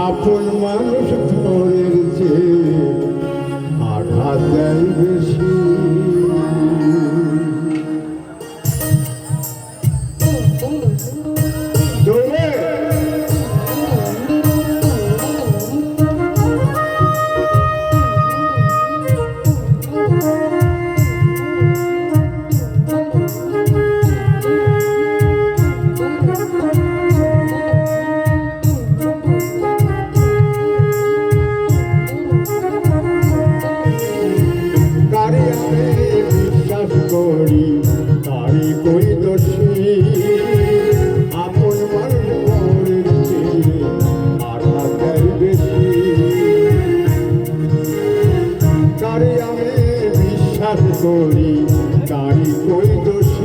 আপন মানুষ আমি বিশ্বাস করি গাড়ি কই দোষী?